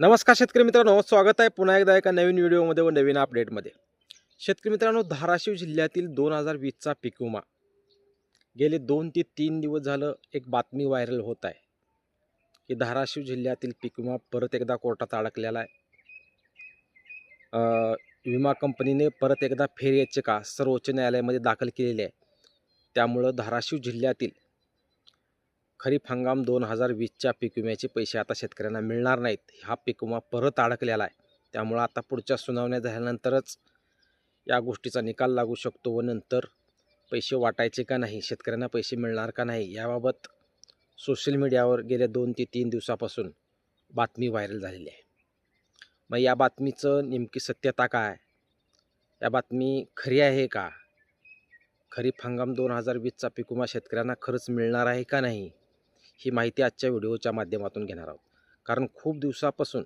नमस्कार शेतकरी मित्रांनो स्वागत आहे पुन्हा एकदा एका नवीन व्हिडिओमध्ये व नवीन अपडेटमध्ये शेतकरी मित्रांनो धाराशिव जिल्ह्यातील दोन हजार वीसचा पीक विमा. गेले दोन ते तीन दिवस झालं एक बातमी व्हायरल होत आहे. की धाराशिव जिल्ह्यातील पीक विमा परत एकदा कोर्टात अडकलेला आहे. विमा कंपनीने परत एकदा फेर याचिका सर्वोच्च न्यायालयामध्ये दाखल केलेली आहे. त्यामुळं धाराशिव जिल्ह्यातील खरीप हंगाम दोन हजार वीसच्या पीक विम्याचे पैसे आता शेतकऱ्यांना मिळणार नाहीत. हा पीक विमा परत अडकलेला आहे. त्यामुळं आता पुढच्या सुनावण्या झाल्यानंतरच या गोष्टीचा निकाल लागू शकतो व नंतर पैसे वाटायचे का नाही शेतकऱ्यांना पैसे मिळणार का नाही याबाबत सोशल मीडियावर गेल्या दोन ते तीन दिवसापासून बातमी व्हायरल झालेली आहे. मग या बातमीचं नेमकी सत्यता काय या बातमी खरी आहे का? खरीप हंगाम दोन हजार वीसचा पीक विमा शेतकऱ्यांना खरंच मिळणार आहे का नाही? ही माहिती आजच्या व्हिडिओच्या माध्यमातून घेणार आहोत. कारण खूप दिवसापासून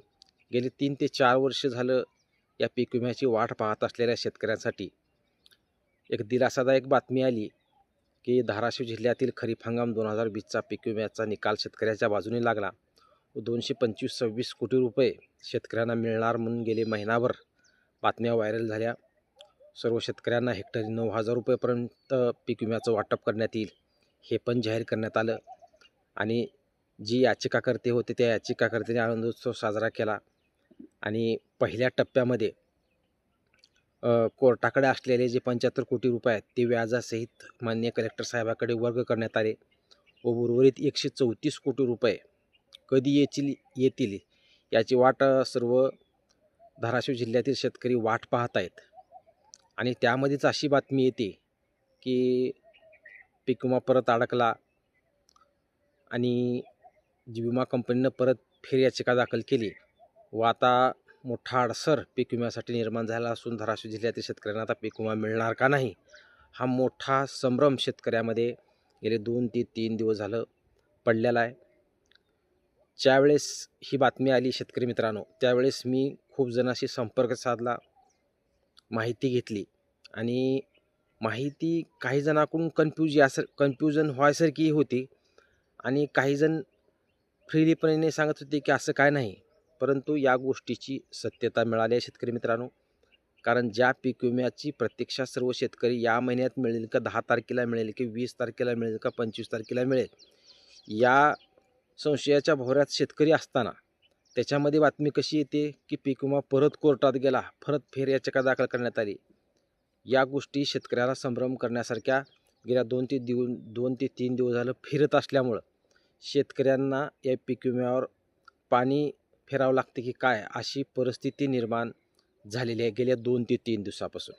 गेली तीन ते चार वर्ष झालं या पीक विम्याची वाट पाहत असलेल्या शेतकऱ्यांसाठी एक दिलासादायक बातमी आली की धाराशिव जिल्ह्यातील खरीप हंगाम दोन हजार वीसचा पीक विम्याचा निकाल शेतकऱ्याच्या बाजूने लागला. व दोनशे पंचवीस सव्वीस कोटी रुपये शेतकऱ्यांना मिळणार म्हणून गेले महिनाभर बातम्या व्हायरल झाल्या. सर्व शेतकऱ्यांना हेक्टरी नऊ हजार रुपयेपर्यंत पीक विम्याचं वाटप करण्यात येईल हे पण जाहीर करण्यात आलं. आणि जी याचिकाकर्ते होते त्या याचिकाकर्त्याने आनंदोत्सव साजरा केला. आणि पहिल्या टप्प्यामध्ये कोर्टाकडे असलेले जे पंच्याहत्तर कोटी रुपये आहेत ते व्याजासहित मान्य कलेक्टर साहेबाकडे वर्ग करण्यात आले. व उर्वरित एकशे चौतीस कोटी रुपये कधी येतील येतील याची वाट सर्व धाराशिव जिल्ह्यातील शेतकरी वाट पाहत आहेत. आणि त्यामध्येच अशी बातमी येते की पीक विमा परत अडकला आणि जी विमा कंपनीनं परत फेर याचिका दाखल केली व आता मोठा अडसर पीक विम्यासाठी निर्माण झाला असून धाराशिव जिल्ह्यातील शेतकऱ्यांना आता पीक विमा मिळणार का नाही हा मोठा संभ्रम शेतकऱ्यामध्ये गेले दोन ते तीन दिवस झालं पडलेला आहे. ज्यावेळेस ही बातमी आली शेतकरी मित्रांनो त्यावेळेस मी खूप जणांशी संपर्क साधला माहिती घेतली आणि माहिती काही जणांकडून कन्फ्युज यासर कन्फ्युजन व्हायसारखी होती. आणि काहीजण फ्रीलीपणे सांगत होते की असं काय नाही परंतु या गोष्टीची सत्यता मिळाली आहे शेतकरी मित्रांनो. कारण ज्या पीक विम्याची प्रत्यक्षात सर्व शेतकरी या महिन्यात मिळेल का दहा तारखेला मिळेल की वीस तारखेला मिळेल का पंचवीस तारखेला मिळेल या संशयाच्या भोवऱ्यात शेतकरी असताना त्याच्यामध्ये बातमी कशी येते की पीक विमा परत कोर्टात गेला परत फेर याचिका दाखल करण्यात आली. या गोष्टी शेतकऱ्याला संभ्रम करण्यासारख्या गेल्या दोन ते दिव दोन ते तीन दिवस झालं फिरत असल्यामुळं शेतकऱ्यांना या पीक विम्यावर पाणी फेरावं लागते की काय अशी परिस्थिती निर्माण झालेली आहे गेल्या दोन ते तीन दिवसापासून.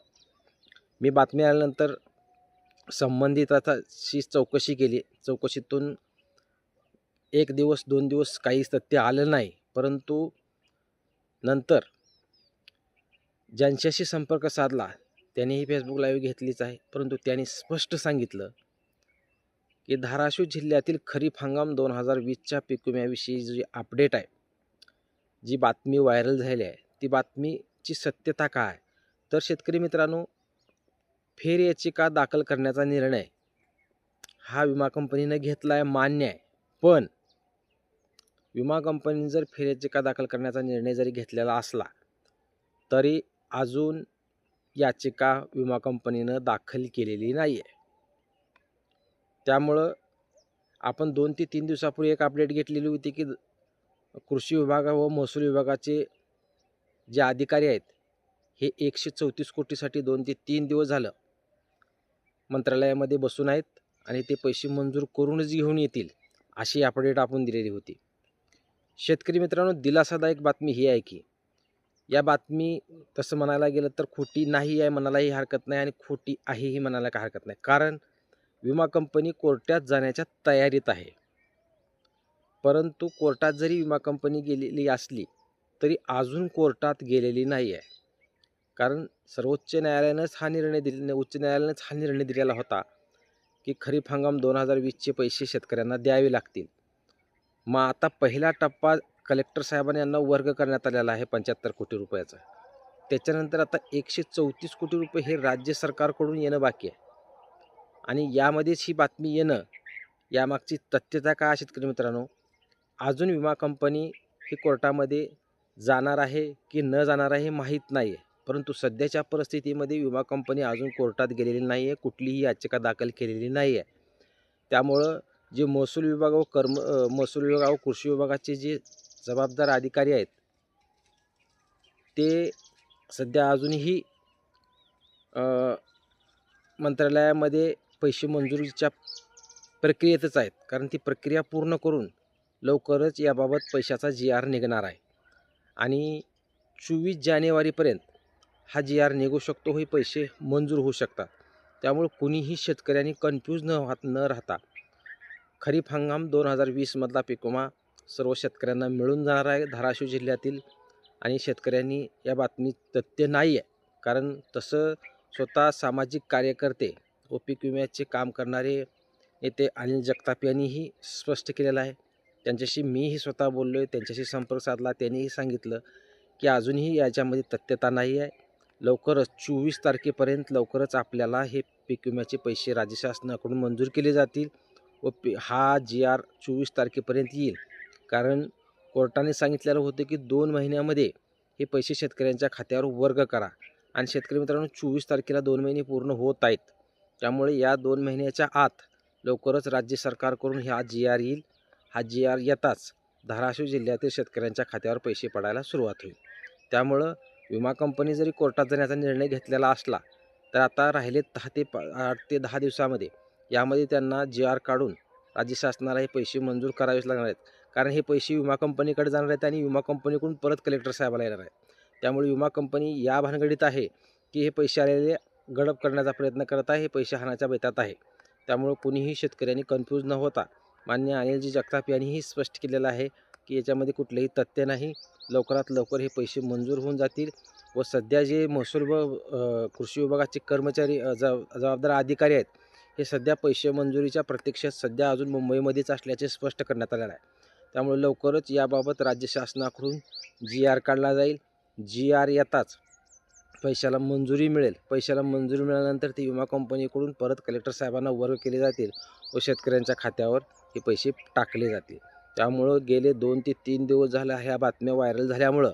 मी बातमी आल्यानंतर संबंधिताची चौकशी केली. चौकशीतून एक दिवस दोन दिवस काही सत्य आलं नाही. परंतु नंतर ज्यांच्याशी संपर्क साधला त्यांनीही फेसबुक लाईव्ह घेतलीच आहे. परंतु त्यांनी स्पष्ट सांगितलं की धाराशिव जिल्ह्यातील खरीप हंगाम दोन हजार वीसच्या पीक विम्याविषयी जी अपडेट आहे जी बातमी व्हायरल झाली आहे ती बातमीची सत्यता काय? तर शेतकरी मित्रांनो फेर याचिका दाखल करण्याचा निर्णय हा विमा कंपनीनं घेतला आहे मान्य आहे. पण विमा कंपनीने जर फेर याचिका दाखल करण्याचा निर्णय जरी घेतलेला असला तरी अजून याचिका विमा कंपनीनं दाखल केलेली नाही आहे त्यामुळं आपण दोन ते तीन दिवसापूर्वी एक अपडेट घेतलेली होती की कृषी विभाग व महसूल विभागाचे जे अधिकारी आहेत हे एकशे चौतीस कोटीसाठी दोन ते तीन दिवस झालं मंत्रालयामध्ये बसून आहेत आणि ते पैसे मंजूर करूनच घेऊन येतील अशी अपडेट आपण दिलेली होती. शेतकरी मित्रांनो दिलासादायक बातमी ही आहे की या बातमी तसं म्हणायला गेलं तर खोटी नाही आहे म्हणायलाही हरकत नाही आणि खोटी आहे ही म्हणायला काय हरकत नाही. कारण विमा कंपनी कोर्टात जाण्याच्या तयारीत आहे. परंतु कोर्टात जरी विमा कंपनी गेलेली असली तरी अजून कोर्टात गेलेली नाही आहे कारण सर्वोच्च न्यायालयानंच हा निर्णय दिले उच्च न्यायालयानंच हा निर्णय दिलेला होता की खरीप हंगाम दोन हजार वीसचे पैसे शेतकऱ्यांना द्यावे लागतील. मग आता पहिला टप्पा कलेक्टर साहेबांनी यांना वर्ग करण्यात आलेला आहे पंच्याहत्तर कोटी रुपयाचा. त्याच्यानंतर आता एकशे चौतीस कोटी रुपये हे राज्य सरकारकडून येणं बाकी आहे. आणि यामध्येच ही बातमी येणं यामागची तथ्यता काय शेतकरी मित्रांनो? अजून विमा कंपनी ही कोर्टामध्ये जाणार आहे की न जाणार आहे हे माहीत नाही आहे परंतु सध्याच्या परिस्थितीमध्ये विमा कंपनी अजून कोर्टात गेलेली नाही आहे कुठलीही याचिका दाखल केलेली नाही आहे त्यामुळं जे महसूल विभाग व कर्म महसूल विभाग व कृषी विभागाचे जे जबाबदार अधिकारी आहेत ते सध्या अजूनही मंत्रालयामध्ये पैसे मंजुरीच्या प्रक्रियेतच आहेत. कारण ती प्रक्रिया पूर्ण करून लवकरच याबाबत पैशाचा जी आर निघणार आहे. आणि चोवीस जानेवारीपर्यंत हा जी आर निघू शकतो हे पैसे मंजूर होऊ शकतात. त्यामुळे कुणीही शेतकऱ्यांनी कन्फ्यूज न होत न राहता खरीप हंगाम दोन हजार वीसमधला पिकोमा सर्व शेतकऱ्यांना मिळून जाणार आहे धाराशिव जिल्ह्यातील. आणि शेतकऱ्यांनी या बातमी तथ्य नाही आहे कारण तसं स्वतः सामाजिक कार्यकर्ते व पीक विम्याचे काम करणारे नेते अनिल जगताप यांनीही स्पष्ट केलेलं आहे. त्यांच्याशी मीही स्वतः बोललो आहे त्यांच्याशी संपर्क साधला त्यांनीही सांगितलं की अजूनही याच्यामध्ये तथ्यता नाही आहे. लवकरच चोवीस तारखेपर्यंत लवकरच आपल्याला हे पीक विम्याचे पैसे राज्य शासनाकडून मंजूर केले जातील व पी हा जी आर चोवीस तारखेपर्यंत येईल. कारण कोर्टाने सांगितलेलं होतं की दोन महिन्यामध्ये हे पैसे शेतकऱ्यांच्या खात्यावर वर्ग करा. आणि शेतकरी मित्रांनो चोवीस तारखेला दोन महिने पूर्ण होत आहेत. त्यामुळे या दोन महिन्याच्या आत लवकरच राज्य सरकारकडून हा जी आर येईल. हा जी आर येताच धाराशिव जिल्ह्यातील शेतकऱ्यांच्या खात्यावर पैसे पडायला सुरुवात होईल. त्यामुळं विमा कंपनी जरी कोर्टात जाण्याचा निर्णय घेतलेला असला तर आता राहिले दहा ते आठ ते दहा दिवसामध्ये यामध्ये त्यांना जी आर काढून राज्य शासनाला हे पैसे मंजूर करावेच लागणार आहेत. कारण हे पैसे विमा कंपनीकडे जाणार आहेत आणि विमा कंपनीकडून परत कलेक्टर साहेबाला येणार आहेत. त्यामुळे विमा कंपनी या भानगडीत आहे की हे पैसे आलेले गडप करण्याचा प्रयत्न करत आहे हे पैसे हाणाच्या बेतात आहे. त्यामुळं कुणीही शेतकऱ्यांनी कन्फ्यूज न होता मान्य अनिलजी जगताप यांनीही स्पष्ट केलेलं आहे की याच्यामध्ये कुठलंही तथ्य नाही. लवकरात लवकर हे पैसे मंजूर होऊन जातील व सध्या जे महसूल व कृषी विभागाचे कर्मचारी जबाबदार अधिकारी आहेत हे सध्या पैसे मंजुरीच्या प्रतीक्षेत सध्या अजून मुंबईमध्येच असल्याचे स्पष्ट करण्यात आलेलं आहे. त्यामुळे लवकरच याबाबत राज्य शासनाकडून जी आर काढला जाईल. जी आर येताच पैशाला मंजुरी मिळेल. पैशाला मंजुरी मिळाल्यानंतर ती विमा कंपनीकडून परत कलेक्टर साहेबांना वर्ग केले जातील व शेतकऱ्यांच्या खात्यावर हे पैसे टाकले जातील. त्यामुळं गेले दोन ते तीन दिवस झाले ह्या बातम्या व्हायरल झाल्यामुळं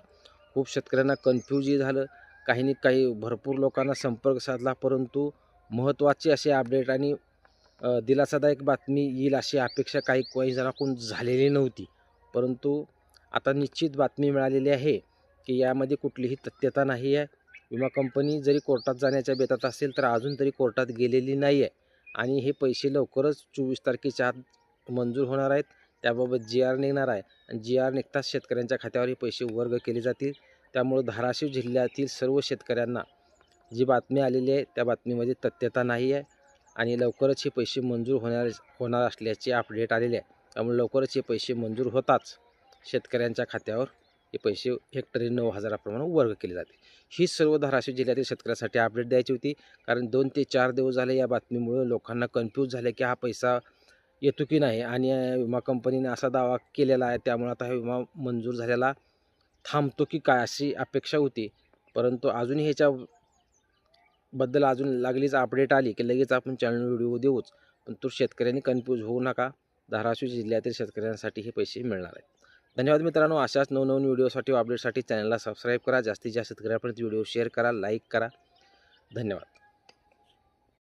खूप शेतकऱ्यांना कन्फ्यूजही झालं. काहींनी काही भरपूर लोकांना संपर्क साधला परंतु महत्त्वाचे असे अपडेट आणि दिलासादायक बातमी येईल अशी अपेक्षा काही काही जणांकडून झालेली नव्हती. परंतु आता निश्चित बातमी मिळालेली आहे की यामध्ये कुठलीही तथ्यता नाही आहे. विमा कंपनी जरी कोर्टात जाण्याच्या बेतात असेल तर अजून तरी कोर्टात गेलेली नाही आहे आणि हे पैसे लवकरच चोवीस तारखेच्या आत मंजूर होणार आहेत. त्याबाबत जी आर निघणार आहे. आणि जी आर निघताच शेतकऱ्यांच्या खात्यावर हे पैसे वर्ग केले जातील. त्यामुळं धाराशिव जिल्ह्यातील सर्व शेतकऱ्यांना जी बातमी आलेली आहे त्या बातमीमध्ये तथ्यता नाही आहे. आणि लवकरच हे पैसे मंजूर होणार होणार असल्याचे अपडेट आलेले आहे. त्यामुळे लवकरच हे पैसे मंजूर होताच शेतकऱ्यांच्या खात्यावर. हे पैसे हेक्टरी नऊ हजाराप्रमाणे वर्ग केले जाते. ही सर्व धाराशिव जिल्ह्यातील शेतकऱ्यासाठी अपडेट द्यायची होती. कारण दोन ते चार दिवस झाले या बातमीमुळे लोकांना कन्फ्यूज झाले की हा पैसा येतो की नाही आणि विमा कंपनीने असा दावा केलेला आहे. त्यामुळे आता हा विमा मंजूर झालेला थांबतो की काय अशी अपेक्षा होती. परंतु अजूनही ह्याच्याबद्दल अजून लागलीच अपडेट आली की लगेच आपण चॅनल व्हिडिओ देऊच. पण तो शेतकऱ्यांनी कन्फ्यूज होऊ नका. धाराशिव जिल्ह्यातील शेतकऱ्यांसाठी हे पैसे मिळणार आहेत. धन्यवाद मित्रांनो. अशाच नवनवीन व्हिडिओसाठी अपडेटसाठी चॅनलला सबस्क्राईब करा. जास्तीत जास्त शेतकऱ्यापर्यंत व्हिडिओ शेअर करा लाईक करा. धन्यवाद.